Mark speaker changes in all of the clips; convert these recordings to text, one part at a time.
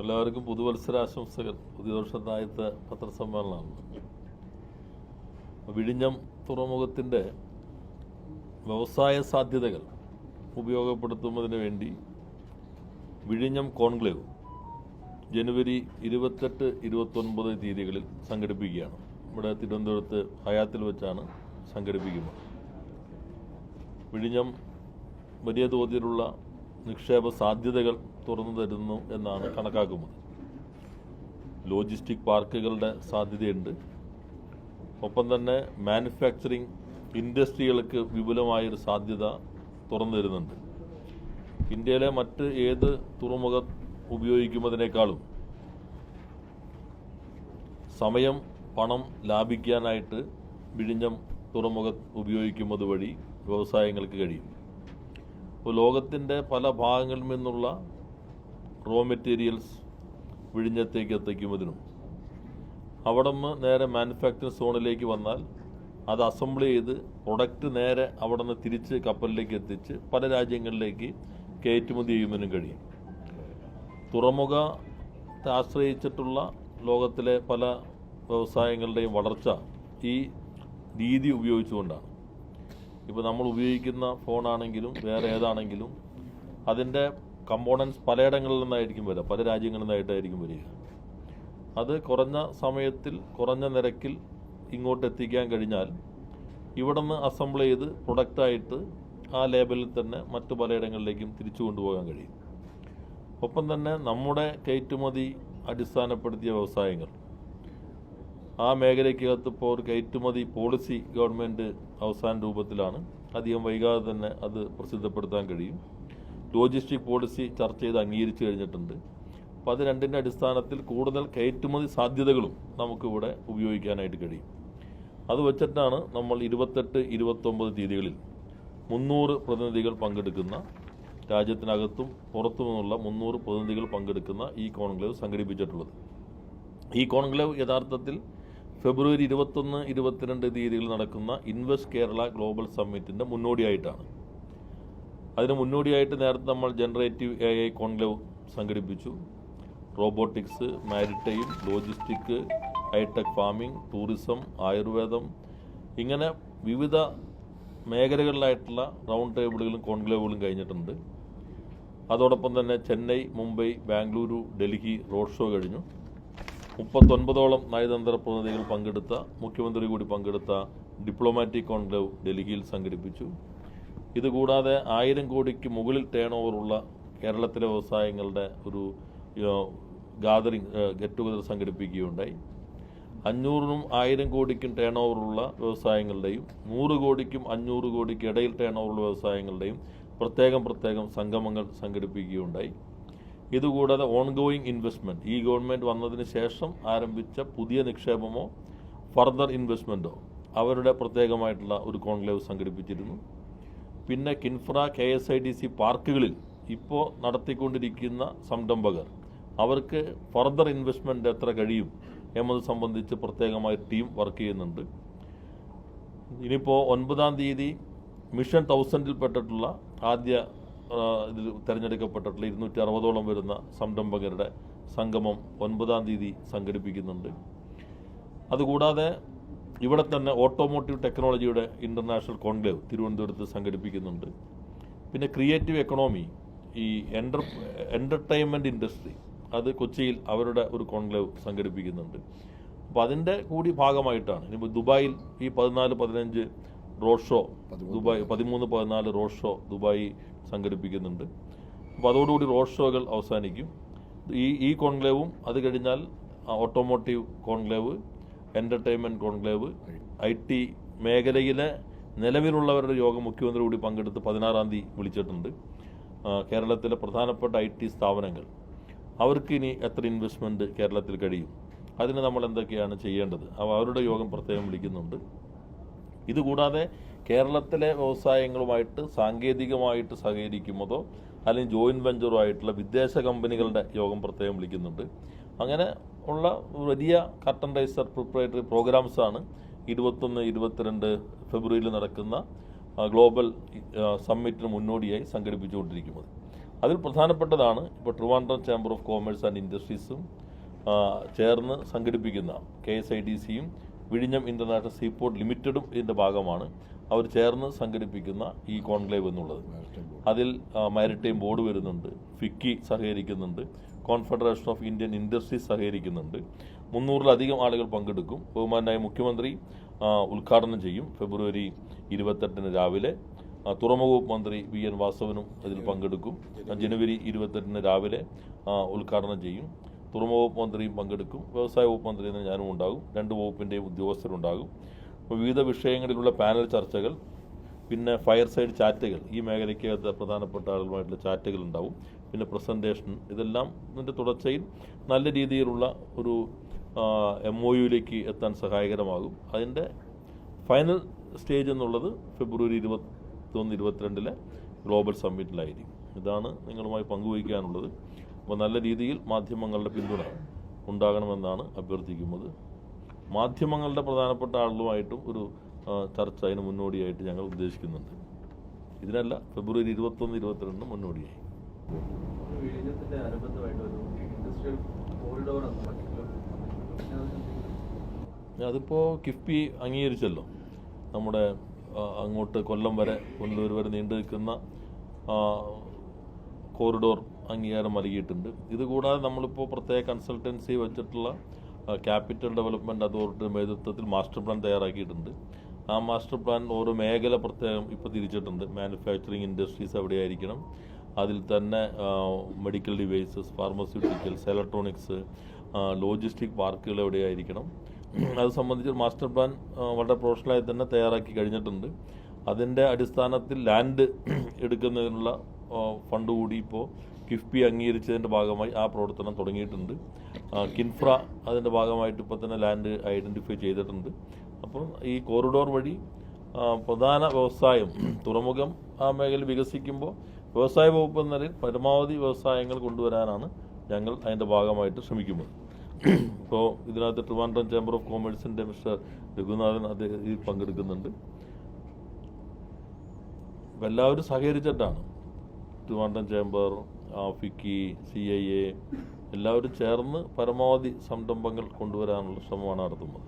Speaker 1: എല്ലാവർക്കും പുതുവത്സരാശംസകൾ. പുതിയ വർഷത്തെ ആദ്യത്തെ പത്രസമ്മേളനമാണ്. വിഴിഞ്ഞം തുറമുഖത്തിന്റെ വ്യവസായ സാധ്യതകൾ ഉപയോഗപ്പെടുത്തുന്നതിന് വേണ്ടി വിഴിഞ്ഞം കോൺക്ലേവ് ജനുവരി ഇരുപത്തെട്ട് ഇരുപത്തൊൻപത് തീയതികളിൽ സംഘടിപ്പിക്കുകയാണ്. ഇവിടെ തിരുവനന്തപുരത്ത് ഹയാത്തിൽ വെച്ചാണ് സംഘടിപ്പിക്കുന്നത്. വിഴിഞ്ഞം വലിയ തോതിലുള്ള നിക്ഷേപ സാധ്യതകൾ തുറന്നു തരുന്നു എന്നാണ് കണക്കാക്കുന്നത്. ലോജിസ്റ്റിക് പാർക്കുകളുടെ സാധ്യതയുണ്ട്. ഒപ്പം തന്നെ മാനുഫാക്ചറിങ് ഇൻഡസ്ട്രികൾക്ക് വിപുലമായൊരു സാധ്യത തുറന്നു തരുന്നുണ്ട്. ഇന്ത്യയിലെ മറ്റ് ഏത് തുറമുഖം ഉപയോഗിക്കുന്നതിനേക്കാളും സമയം പണം ലാഭിക്കാനായിട്ട് വിഴിഞ്ഞം തുറമുഖം ഉപയോഗിക്കുന്നത് വഴി വ്യവസായങ്ങൾക്ക് കഴിയും. ഇപ്പോൾ ലോകത്തിന്റെ പല ഭാഗങ്ങളിൽ നിന്നുള്ള റോ മെറ്റീരിയൽസ് വിഴിഞ്ഞത്തേക്ക് എത്തിക്കുന്നതിനും അവിടെ നിന്ന് നേരെ മാനുഫാക്ചറിങ് സോണിലേക്ക് വന്നാൽ അത് അസംബിൾ ചെയ്ത് പ്രൊഡക്റ്റ് നേരെ അവിടെ നിന്ന് തിരിച്ച് കപ്പലിലേക്ക് എത്തിച്ച് പല രാജ്യങ്ങളിലേക്ക് കയറ്റുമതി ചെയ്യുന്നതിനും കഴിയും. തുറമുഖത്തെ ആശ്രയിച്ചിട്ടുള്ള ലോകത്തിലെ പല വ്യവസായങ്ങളുടെയും വളർച്ച ഈ രീതി ഉപയോഗിച്ചുകൊണ്ടാണ്. ഇപ്പോൾ നമ്മൾ ഉപയോഗിക്കുന്ന ഫോണാണെങ്കിലും വേറെ ഏതാണെങ്കിലും അതിന്റെ കമ്പോണൻസ് പലയിടങ്ങളിൽ നിന്നായിരിക്കും വരിക. പല രാജ്യങ്ങളിൽ നിന്നായിട്ടായിരിക്കും വരിക. അത് കുറഞ്ഞ സമയത്തിൽ കുറഞ്ഞ നിരക്കിൽ ഇങ്ങോട്ട് എത്തിക്കാൻ കഴിഞ്ഞാൽ ഇവിടെ നിന്ന് അസംബിൾ ചെയ്ത് പ്രൊഡക്റ്റായിട്ട് ആ ലേബലിൽ തന്നെ മറ്റു പലയിടങ്ങളിലേക്കും തിരിച്ചു കൊണ്ടുപോകാൻ കഴിയും. ഒപ്പം തന്നെ നമ്മുടെ കയറ്റുമതി അടിസ്ഥാനപ്പെടുത്തിയ വ്യവസായങ്ങൾ. ആ മേഖലയ്ക്കകത്ത് ഇപ്പോൾ ഒരു കയറ്റുമതി പോളിസി ഗവൺമെന്റ് അവസാന രൂപത്തിലാണ്. അധികം വൈകാതെ തന്നെ അത് പ്രസിദ്ധപ്പെടുത്താൻ കഴിയും. ലോജിസ്റ്റിക് പോളിസി ചർച്ച ചെയ്ത് അംഗീകരിച്ചു കഴിഞ്ഞിട്ടുണ്ട്. അപ്പോൾ അത് രണ്ടിന്റെ അടിസ്ഥാനത്തിൽ കൂടുതൽ കയറ്റുമതി സാധ്യതകളും നമുക്കിവിടെ ഉപയോഗിക്കാനായിട്ട് കഴിയും. അത് വെച്ചിട്ടാണ് നമ്മൾ ഇരുപത്തെട്ട് ഇരുപത്തൊമ്പത് തീയതികളിൽ മുന്നൂറ് പ്രതിനിധികൾ പങ്കെടുക്കുന്ന രാജ്യത്തിനകത്തും പുറത്തു നിന്നുള്ള മുന്നൂറ് പ്രതിനിധികൾ പങ്കെടുക്കുന്ന ഈ കോൺക്ലേവ് സംഘടിപ്പിച്ചിട്ടുള്ളത്. ഈ കോൺക്ലേവ് യഥാർത്ഥത്തിൽ ഫെബ്രുവരി ഇരുപത്തൊന്ന് ഇരുപത്തിരണ്ട് തീയതികളിൽ നടക്കുന്ന ഇൻവെസ്റ്റ് കേരള ഗ്ലോബൽ സമ്മിറ്റിന്റെ മുന്നോടിയായിട്ടാണ്. അതിന് മുന്നോടിയായിട്ട് നേരത്തെ നമ്മൾ ജനറേറ്റീവ് എ ഐ കോൺക്ലേവ് സംഘടിപ്പിച്ചു. Robotics maritime logistic hitech farming tourism ആയുർവേദം ഇങ്ങനെ വിവിധ മേഖലകളിലായിട്ടുള്ള റൗണ്ട് ടേബിളുകളും കോൺക്ലേവുകളും കഴിഞ്ഞിട്ടുണ്ട്. അതോടൊപ്പം തന്നെ ചെന്നൈ മുംബൈ ബാംഗ്ലൂരു ഡൽഹി റോഡ് ഷോ കഴിഞ്ഞു. മുപ്പത്തൊൻപതോളം നയതന്ത്ര പ്രതിനിധികൾ പങ്കെടുത്ത മുഖ്യമന്ത്രി കൂടി പങ്കെടുത്ത ഡിപ്ലോമാറ്റിക് കോൺക്ലേവ് ഡൽഹിയിൽ സംഘടിപ്പിച്ചു. ഇതുകൂടാതെ ആയിരം കോടിക്ക് മുകളിൽ ടേൺ ഓവറുള്ള കേരളത്തിലെ വ്യവസായങ്ങളുടെ ഒരു ഗാദറിംഗ് ഗെറ്റ് ടുഗദർ സംഘടിപ്പിക്കുകയുണ്ടായി. അഞ്ഞൂറിനും ആയിരം കോടിക്കും ടേൺ ഓവറുള്ള വ്യവസായങ്ങളുടെയും നൂറ് കോടിക്കും അഞ്ഞൂറ് കോടിക്ക് ഇടയിൽ ടേൺ ഓവറുള്ള വ്യവസായങ്ങളുടെയും പ്രത്യേകം പ്രത്യേകം സംഗമങ്ങൾ സംഘടിപ്പിക്കുകയുണ്ടായി. ഇതുകൂടാതെ ഓൺഗോയിങ് ഇൻവെസ്റ്റ്മെന്റ് ഈ ഗവൺമെന്റ് വന്നതിന് ശേഷം ആരംഭിച്ച പുതിയ നിക്ഷേപമോ ഫർദർ ഇൻവെസ്റ്റ്മെന്റോ അവരുടെ പ്രത്യേകമായിട്ടുള്ള ഒരു കോൺക്ലേവ് സംഘടിപ്പിച്ചിരുന്നു. പിന്നെ KINFRA K S I D C പാർക്കുകളിൽ ഇപ്പോൾ നടത്തിക്കൊണ്ടിരിക്കുന്ന സംരംഭകർ. അവർക്ക് ഫർദർ ഇൻവെസ്റ്റ്മെന്റ് എത്ര കഴിയും എന്നത് സംബന്ധിച്ച് പ്രത്യേകമായി ടീം വർക്ക് ചെയ്യുന്നുണ്ട്. ഇനിയിപ്പോൾ ഒൻപതാം തീയതി മിഷൻ തൗസൻഡിൽ പെട്ടിട്ടുള്ള ആദ്യ ഇതിൽ തിരഞ്ഞെടുക്കപ്പെട്ടിട്ടുള്ള ഇരുന്നൂറ്റി അറുപതോളം വരുന്ന സംരംഭകരുടെ സംഗമം ഒൻപതാം തീയതി സംഘടിപ്പിക്കുന്നുണ്ട്. അതുകൂടാതെ ഇവിടെ തന്നെ ഓട്ടോമോട്ടീവ് ടെക്നോളജിയുടെ ഇന്റർനാഷണൽ കോൺക്ലേവ് തിരുവനന്തപുരത്ത് സംഘടിപ്പിക്കുന്നുണ്ട്. പിന്നെ ക്രിയേറ്റീവ് എക്കണോമി ഈ എന്റർ എന്റർടൈൻമെന്റ് ഇൻഡസ്ട്രി അത് കൊച്ചിയിൽ അവരുടെ ഒരു കോൺക്ലേവ് സംഘടിപ്പിക്കുന്നുണ്ട്. അപ്പോൾ അതിന്റെ കൂടി ഭാഗമായിട്ടാണ് ഇനിയിപ്പോൾ ദുബായിൽ ഈ പതിനാല് പതിനഞ്ച് റോഡ് ഷോ ദുബായ് പതിമൂന്ന് പതിനാല് റോഡ് ഷോ ദുബായി സംഘടിപ്പിക്കുന്നുണ്ട്. അപ്പോൾ അതോടുകൂടി റോഡ് ഷോകൾ അവസാനിക്കും. ഈ ഈ കോൺക്ലേവും അത് കഴിഞ്ഞാൽ automotive conclave entertainment conclave I T മേഖലയിലെ നിലവിലുള്ളവരുടെ യോഗം മുഖ്യമന്ത്രി കൂടി പങ്കെടുത്ത് പതിനാറാം തീയതി വിളിച്ചിട്ടുണ്ട്. കേരളത്തിലെ പ്രധാനപ്പെട്ട ഐ ടി സ്ഥാപനങ്ങൾ. അവർക്ക് ഇനി എത്ര ഇൻവെസ്റ്റ്മെന്റ് കേരളത്തിൽ കഴിയും? അതിന് നമ്മൾ എന്തൊക്കെയാണ് ചെയ്യേണ്ടത്? അവ അവരുടെ യോഗം പ്രത്യേകം വിളിക്കുന്നുണ്ട്. ഇതുകൂടാതെ കേരളത്തിലെ വ്യവസായങ്ങളുമായിട്ട് സാങ്കേതികമായിട്ട് സഹകരിക്കുന്നതോ അല്ലെങ്കിൽ ജോയിന്റ് വെഞ്ചറുമായിട്ടുള്ള വിദേശ കമ്പനികളുടെ യോഗം പ്രത്യേകം വിളിക്കുന്നുണ്ട്. അങ്ങനെ ഉള്ള വലിയ കർട്ടൻ റൈസർ പ്രിപ്പറേറ്ററി പ്രോഗ്രാംസാണ് ഇരുപത്തൊന്ന് ഇരുപത്തിരണ്ട് ഫെബ്രുവരിയിൽ നടക്കുന്ന ഗ്ലോബൽ സമ്മിറ്റിന് മുന്നോടിയായി സംഘടിപ്പിച്ചുകൊണ്ടിരിക്കുന്നത്. അതിൽ പ്രധാനപ്പെട്ടതാണ് ഇപ്പോൾ Trivandrum chamber of commerce and ഇൻഡസ്ട്രീസും ചേർന്ന് സംഘടിപ്പിക്കുന്ന കെ എസ് ഐ ഡി സിയും വിഴിഞ്ഞം ഇന്റർനാഷണൽ സീപോർട്ട് ലിമിറ്റഡും ഇതിന്റെ ഭാഗമാണ് അവർ ചേർന്ന് സംഘടിപ്പിക്കുന്ന ഈ കോൺക്ലേവ് എന്നുള്ളത്. അതിൽ മാരിടൈം ബോർഡ് വരുന്നുണ്ട് ഫിക്കി സഹകരിക്കുന്നുണ്ട് കോൺഫെഡറേഷൻ ഓഫ് ഇന്ത്യൻ ഇൻഡസ്ട്രീസ് സഹകരിക്കുന്നുണ്ട്. മുന്നൂറിലധികം ആളുകൾ പങ്കെടുക്കും. ബഹുമാനായ മുഖ്യമന്ത്രി ഉദ്ഘാടനം ചെയ്യും. ഫെബ്രുവരി ഇരുപത്തെട്ടിന് രാവിലെ. തുറമുഖ മന്ത്രി വി എൻ വാസവനും അതിൽ പങ്കെടുക്കും. ജനുവരി ഇരുപത്തെട്ടിന് രാവിലെ ഉദ്ഘാടനം ചെയ്യും. തുറമുഖ മന്ത്രിയും പങ്കെടുക്കും. വ്യവസായ വകുപ്പ് മന്ത്രി ഞാനും ഉണ്ടാകും. രണ്ട് വകുപ്പിന്റെയും ഉദ്യോഗസ്ഥരുണ്ടാകും. വിവിധ വിഷയങ്ങളിലുള്ള പാനൽ ചർച്ചകൾ പിന്നെ ഫയർ സൈഡ് ചാറ്റുകൾ ഈ മേഖലയ്ക്കകത്ത് പ്രധാനപ്പെട്ട ആളുകളുമായിട്ടുള്ള ചാറ്റുകൾ ഉണ്ടാവും. പിന്നെ പ്രസന്റേഷൻ ഇതെല്ലാം ഇതിന്റെ തുടർച്ചയിൽ നല്ല രീതിയിലുള്ള ഒരു എം ഒ യുയിലേക്ക് എത്താൻ സഹായകരമാകും. അതിന്റെ ഫൈനൽ സ്റ്റേജ് എന്നുള്ളത് ഫെബ്രുവരി ഇരുപത്തൊന്ന് ഇരുപത്തിരണ്ടിലെ ഗ്ലോബൽ സമ്മിറ്റിലായിരിക്കും. ഇതാണ് നിങ്ങളുമായി പങ്കുവയ്ക്കാനുള്ളത്. അപ്പോൾ നല്ല രീതിയിൽ മാധ്യമങ്ങളുടെ പിന്തുണ ഉണ്ടാകണമെന്നാണ് അഭ്യർത്ഥിക്കുന്നത്. മാധ്യമങ്ങളുടെ പ്രധാനപ്പെട്ട ആളുകളുമായിട്ടും ഒരു ചർച്ച അതിന് മുന്നോടിയായിട്ട് ഞങ്ങൾ ഉദ്ദേശിക്കുന്നുണ്ട്. ഇതിനല്ല ഫെബ്രുവരി ഇരുപത്തൊന്ന് ഇരുപത്തിരണ്ട് മുന്നോടിയായി. അതിപ്പോൾ കിഫ്ബി അംഗീകരിച്ചല്ലോ. നമ്മുടെ അങ്ങോട്ട് കൊല്ലം വരെ കൊല്ലൂർ വരെ നീണ്ടു നിൽക്കുന്ന കോറിഡോർ അംഗീകാരം നൽകിയിട്ടുണ്ട്. ഇതുകൂടാതെ നമ്മളിപ്പോൾ പ്രത്യേക കൺസൾട്ടൻസി വെച്ചിട്ടുള്ള ക്യാപിറ്റൽ ഡെവലപ്മെന്റ് അതോറിറ്റിയുടെ നേതൃത്വത്തിൽ മാസ്റ്റർ പ്ലാൻ തയ്യാറാക്കിയിട്ടുണ്ട്. ആ മാസ്റ്റർ പ്ലാൻ ഓരോ മേഖല പ്രത്യേകം ഇപ്പോൾ തിരിച്ചിട്ടുണ്ട്. മാനുഫാക്ചറിങ് ഇൻഡസ്ട്രീസ് എവിടെയായിരിക്കണം അതിൽ തന്നെ medical devices pharmaceuticals electronics logistic പാർക്കുകൾ എവിടെയായിരിക്കണം അത് സംബന്ധിച്ച് മാസ്റ്റർ പ്ലാൻ വളരെ പ്രൊഫഷണലായി തന്നെ തയ്യാറാക്കി കഴിഞ്ഞിട്ടുണ്ട്. അതിന്റെ അടിസ്ഥാനത്തിൽ ലാൻഡ് എടുക്കുന്നതിനുള്ള ഫണ്ട് കൂടി ഇപ്പോൾ കിഫ്ബി അംഗീകരിച്ചതിന്റെ ഭാഗമായി ആ പ്രവർത്തനം തുടങ്ങിയിട്ടുണ്ട്. കിൻഫ്ര അതിന്റെ ഭാഗമായിട്ട് ഇപ്പോൾ തന്നെ ലാൻഡ് ഐഡന്റിഫൈ ചെയ്തിട്ടുണ്ട്. അപ്പോൾ ഈ കോറിഡോർ വഴി പ്രധാന വ്യവസായം തുറമുഖം ആ മേഖല വികസിക്കുമ്പോൾ വ്യവസായ വകുപ്പ് എന്ന നിലയിൽ പരമാവധി വ്യവസായങ്ങൾ കൊണ്ടുവരാനാണ് ഞങ്ങൾ അതിന്റെ ഭാഗമായിട്ട് ശ്രമിക്കുന്നത്. ഇപ്പോൾ ഇതിനകത്ത് ട്രിവാൻഡ്രം ചേംബർ ഓഫ് കോമേഴ്സിന്റെ മിസ്റ്റർ രഘുനാഥൻ അദ്ദേഹം ഇതിൽ പങ്കെടുക്കുന്നുണ്ട്. എല്ലാവരും സഹകരിച്ചിട്ടാണ് Trivandrum chamber FICCI C I A എല്ലാവരും ചേർന്ന് പരമാവധി സംരംഭങ്ങൾ കൊണ്ടുവരാനുള്ള ശ്രമമാണ് നടത്തുന്നത്.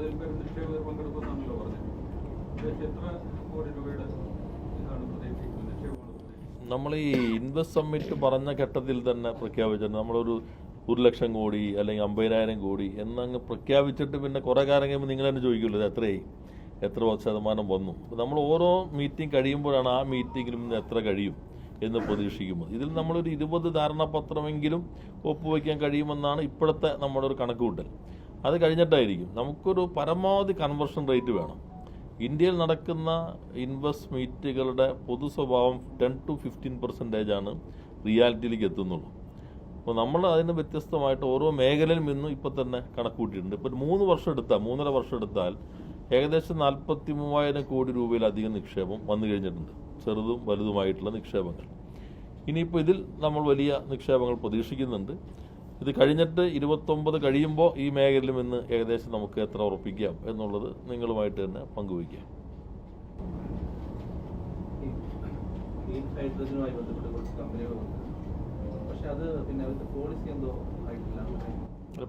Speaker 2: ഇതിൽ പേര് നിക്ഷേപകർ പങ്കെടുക്കുമെന്നാണല്ലോ പറഞ്ഞത്. എത്ര കോടി രൂപയുടെ ഇതാണ് പ്രതീക്ഷിക്കുന്നത്?
Speaker 1: നമ്മൾ ഈ ഇൻവെസ്റ്റ് സമ്മിറ്റ് പറഞ്ഞ ഘട്ടത്തിൽ തന്നെ പ്രഖ്യാപിച്ചിട്ടുണ്ട് നമ്മളൊരു ഒരു ലക്ഷം കോടി അല്ലെങ്കിൽ അമ്പതിനായിരം കോടി എന്നങ്ങ് പ്രഖ്യാപിച്ചിട്ട് പിന്നെ കുറേ കാലം കഴിയുമ്പോൾ നിങ്ങൾ തന്നെ ചോദിക്കുമല്ലോ എത്രയായി? എത്ര ശതമാനം വന്നു? നമ്മൾ ഓരോ മീറ്റിംഗ് കഴിയുമ്പോഴാണ് ആ മീറ്റിങ്ങിലും എത്ര കഴിയും എന്ന് പ്രതീക്ഷിക്കുന്നത് ഇതിൽ നമ്മളൊരു ഇരുപത് ധാരണാപത്രമെങ്കിലും ഒപ്പുവയ്ക്കാൻ കഴിയുമെന്നാണ് ഇപ്പോഴത്തെ നമ്മുടെ ഒരു കണക്കുകൂട്ടൽ. അത് കഴിഞ്ഞിട്ടായിരിക്കും. നമുക്കൊരു പരമാവധി കൺവേർഷൻ റേറ്റ് വേണം. ഇന്ത്യയിൽ നടക്കുന്ന ഇൻവെസ്റ്റ് മീറ്റുകളുടെ പൊതു സ്വഭാവം ടെൻ ടു ഫിഫ്റ്റീൻ പെർസെന്റേജ് ആണ് റിയാലിറ്റിയിലേക്ക് എത്തുന്നുള്ളൂ. അപ്പോൾ നമ്മൾ അതിന് വ്യത്യസ്തമായിട്ട് ഓരോ മേഖലയിലും ഇന്നും ഇപ്പോൾ തന്നെ കണക്ക് കൂട്ടിയിട്ടുണ്ട് ഇപ്പോൾ മൂന്ന് വർഷം എടുത്താൽ മൂന്നര വർഷം എടുത്താൽ ഏകദേശം നാൽപ്പത്തി മൂവായിരം കോടി രൂപയിലധികം നിക്ഷേപം വന്നു കഴിഞ്ഞിട്ടുണ്ട്. ചെറുതും വലുതുമായിട്ടുള്ള നിക്ഷേപങ്ങൾ. ഇനിയിപ്പോൾ ഇതിൽ നമ്മൾ വലിയ നിക്ഷേപങ്ങൾ പ്രതീക്ഷിക്കുന്നുണ്ട്. ഇത് കഴിഞ്ഞിട്ട് ഇരുപത്തൊമ്പത് കഴിയുമ്പോൾ ഈ മേഖലയിലും ഇന്ന് ഏകദേശം നമുക്ക് എത്ര ഉറപ്പിക്കാം എന്നുള്ളത് നിങ്ങളുമായിട്ട് തന്നെ പങ്കുവയ്ക്കാം.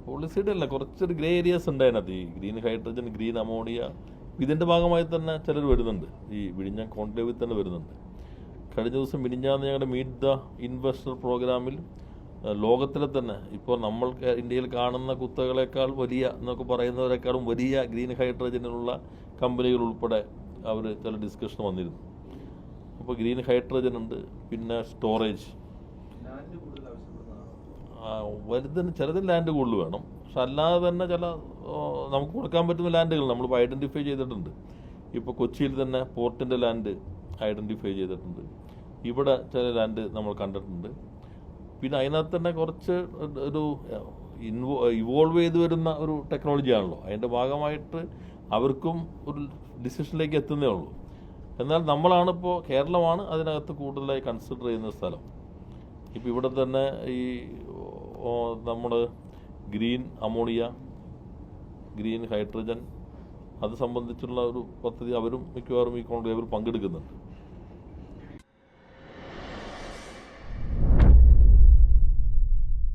Speaker 1: പോളിസിയുടെ അല്ല കുറച്ചൊരു ഗ്രേ ഏരിയാസ് ഉണ്ട് അതിനകത്ത്. ഈ ഗ്രീൻ ഹൈഡ്രജൻ ഗ്രീൻ അമോണിയ ഇതിന്റെ ഭാഗമായി തന്നെ ചിലർ വരുന്നുണ്ട്. ഈ വിഴിഞ്ഞ കോൺക്ലേവിൽ തന്നെ വരുന്നുണ്ട്. കഴിഞ്ഞ ദിവസം വിഴിഞ്ഞാന്ന് ഞങ്ങളുടെ മീറ്റ് ദ ഇൻവെസ്റ്റർ പ്രോഗ്രാമിൽ ലോകത്തിലെ തന്നെ. ഇപ്പോൾ നമ്മൾ ഇന്ത്യയിൽ കാണുന്ന കുത്തകളേക്കാൾ വലിയ എന്നൊക്കെ പറയുന്നവരെക്കാളും വലിയ ഗ്രീൻ ഹൈഡ്രജനിലുള്ള കമ്പനികൾ ഉൾപ്പെടെ അവർ ചില ഡിസ്കഷൻ വന്നിരുന്നു. അപ്പോൾ ഗ്രീൻ ഹൈഡ്രജൻ ഉണ്ട് പിന്നെ സ്റ്റോറേജ് വലുതിന് ചിലതിൽ ലാൻഡ് കൂടുതൽ വേണം. പക്ഷെ അല്ലാതെ തന്നെ ചില നമുക്ക് കൊടുക്കാൻ പറ്റുന്ന ലാൻഡുകൾ നമ്മളിപ്പോൾ ഐഡന്റിഫൈ ചെയ്തിട്ടുണ്ട്. ഇപ്പോൾ കൊച്ചിയിൽ തന്നെ പോർട്ടിന്റെ ലാൻഡ് ഐഡന്റിഫൈ ചെയ്തിട്ടുണ്ട്. ഇവിടെ ചില ലാൻഡ് നമ്മൾ കണ്ടിട്ടുണ്ട്. പിന്നെ അതിനകത്ത് തന്നെ കുറച്ച് ഒരു ഇൻവോ ഇവോൾവ് ചെയ്ത് വരുന്ന ഒരു ടെക്നോളജി ആണല്ലോ. അതിന്റെ ഭാഗമായിട്ട് അവർക്കും ഒരു ഡിസിഷനിലേക്ക് എത്തുന്നേ ഉള്ളൂ. എന്നാൽ നമ്മളാണിപ്പോൾ കേരളമാണ് അതിനകത്ത് കൂടുതലായി കൺസിഡർ ചെയ്യുന്ന സ്ഥലം. ഇപ്പോൾ ഇവിടെ തന്നെ ഈ നമ്മൾ ഗ്രീൻ അമോണിയ ഗ്രീൻ ഹൈഡ്രജൻ അത് സംബന്ധിച്ചുള്ള ഒരു പദ്ധതി അവരും മിക്കവാറും ഈ കോൺഗ്രസ് പങ്കെടുക്കുന്നുണ്ട്.